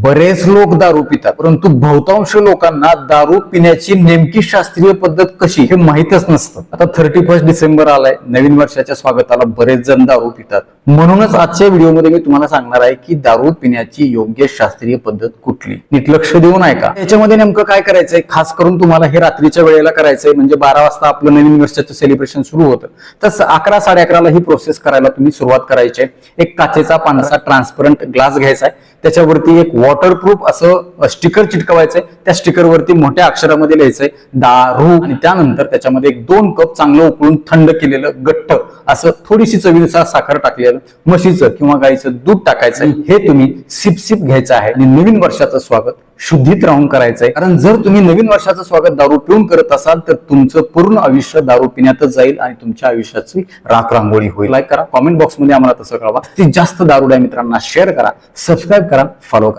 बरेच लोक दारू पितात परंतु बहुतांश लोकांना दारू पिण्याची नेमकी शास्त्रीय पद्धत कशी हे माहीतच नसतं. आता थर्टी फर्स्ट डिसेंबर आलाय नवीन वर्षाच्या स्वागताला बरेच जण दारू पितात. म्हणूनच आजच्या व्हिडिओमध्ये मी तुम्हाला सांगणार आहे की दारू पिण्याची योग्य शास्त्रीय पद्धत कुठली? नीट लक्ष देऊन ऐका. याच्यामध्ये नेमकं काय करायचंय? खास करून तुम्हाला हे रात्रीच्या वेळेला करायचंय म्हणजे बारा वाजता आपलं नवीन वर्षाचं सेलिब्रेशन सुरू होतं. तसं अकरा साडे अकराला ही प्रोसेस करायला तुम्ही सुरुवात करायची आहे. एक काचेचा पानाचा ट्रान्सपरंट ग्लास घ्यायचा आहे. त्याच्यावरती एक वॉटरप्रूफ असं स्टिकर चिटकवायचंय त्या स्टिकरवरती मोठ्या अक्षरामध्ये लिहायचंय दारू. आणि त्यानंतर त्याच्यामध्ये एक दोन कप चांगलं उकळून थंड केलेलं गट्ट असं थोडीशी चवीनुसार साखर टाकली टाकलेलं म्हशीचं किंवा गाईचं दूध टाकायचं हे तुम्ही सिप सिप घ्यायचं आहे. आणि नवीन वर्षाचं स्वागत शुद्धीत राहून करायचंय. कारण जर तुम्ही नवीन वर्षाचं स्वागत दारू पिऊन करत असाल तर तुमचं पूर्ण आयुष्य दारू पिण्यातच जाईल आणि तुमच्या आयुष्याची राख रांगोळी होईल. लाईक करा. कॉमेंट बॉक्समध्ये आम्हाला तसं कळवा. ती जास्त दारुड्या मित्रांना शेअर करा. सबस्क्राईब करा. फॉलो करा.